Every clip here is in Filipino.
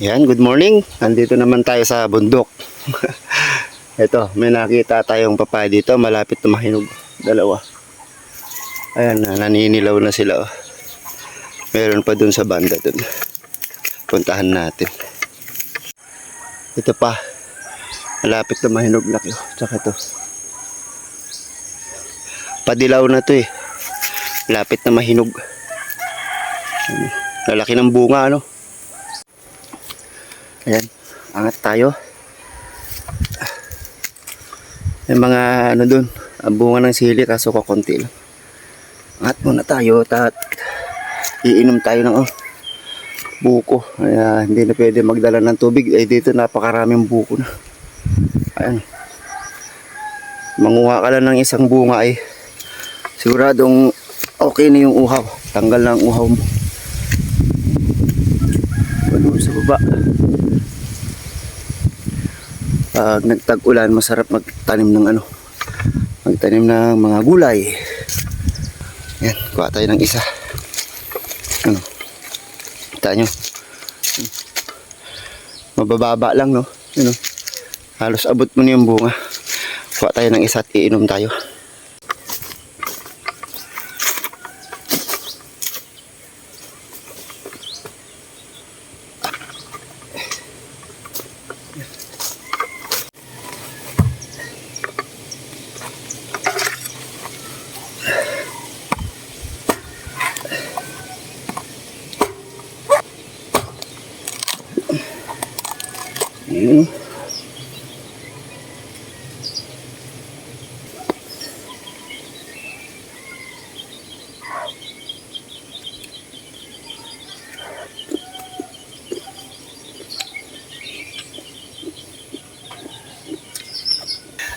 Yan, good morning. Nandito naman tayo sa bundok. Ito, may nakita tayong papaya dito. Malapit na mahinog. Dalawa. Ayan, na, naninilaw na sila. Oh. Meron pa dun sa banda dun. Puntahan natin. Ito pa. Malapit na mahinog laki. Oh. Tsaka to. Padilaw na to eh. Malapit na mahinog. Lalaki ng bunga, ano? Ayan, angat tayo. May mga ano dun, ang bunga ng sili kaso kakunti lang. Angat muna tayo at iinom tayo ng oh, buko. Kaya hindi na pwede magdala ng tubig. Eh dito napakaraming buko na. Ayan. Manguha ka lang ng isang bunga ay siguradong okay na yung uhaw. Tanggal na ang uhaw mo. Ano sa baba. Pag nagtag-ulan, masarap magtanim ng ano, magtanim ng mga gulay. Yan, kuha tayo ng isa. Ano? Kita nyo. Mabababa lang, no? Ano? Halos abot mo na yung bunga. Kuha tayo ng isa at iinom tayo. Ayun.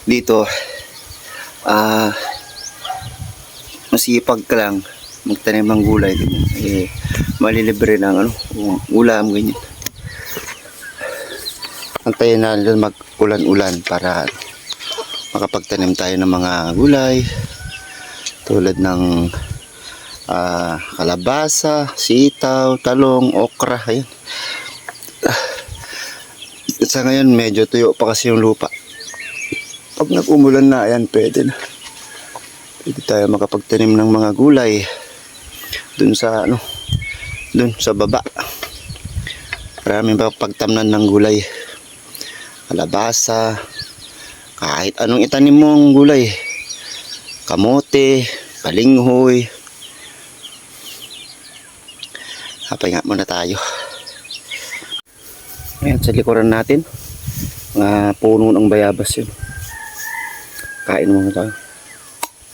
Dito, ah, masipag ka lang magtanim ng gulay ganyan. Eh, malilibre ng ano, ulam ganyan antayin na lang mag-ulan-ulan para makapagtanim tayo ng mga gulay tulad ng ah, kalabasa, sitaw, talong, okra ayan. Ah, sa ngayon medyo tuyo pa kasi yung lupa. Pag nag-umulan na ayan pwede na. Pwede tayo makapagtanim ng mga gulay dun sa ano dun sa baba. Maraming pa pagtamnan ng gulay kalabasa, kahit anong itanim mong gulay, kamote, palinghoy. Hapay nga muna tayo. Ayan, sa likuran natin, mga puno ng bayabas yun. Kain muna tayo.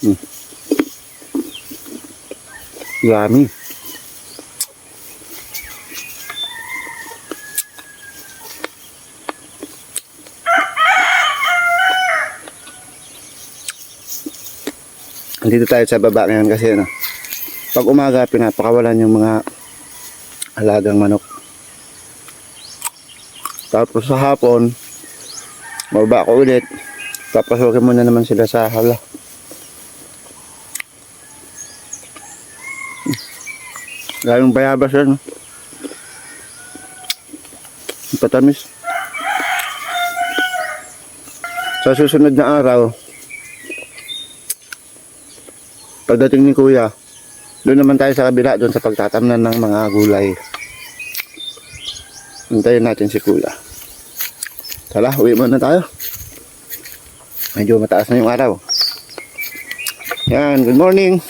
Hmm. Yummy. Dito tayo sa baba ngayon kasi ano, pag umaga pinapakawalan yung mga alagang manok. Tapos sa hapon, mababa ko ulit. Papasukin muna naman sila sa hala. Galing bayabas yan. Patamis. Sa susunod na araw, Pagdating ni Kuya, doon naman tayo sa kabila, doon sa pagtatamnan ng mga gulay. Hintayin natin si Kuya. Tala, uwi muna tayo. Medyo mataas na yung araw. Yan, good morning.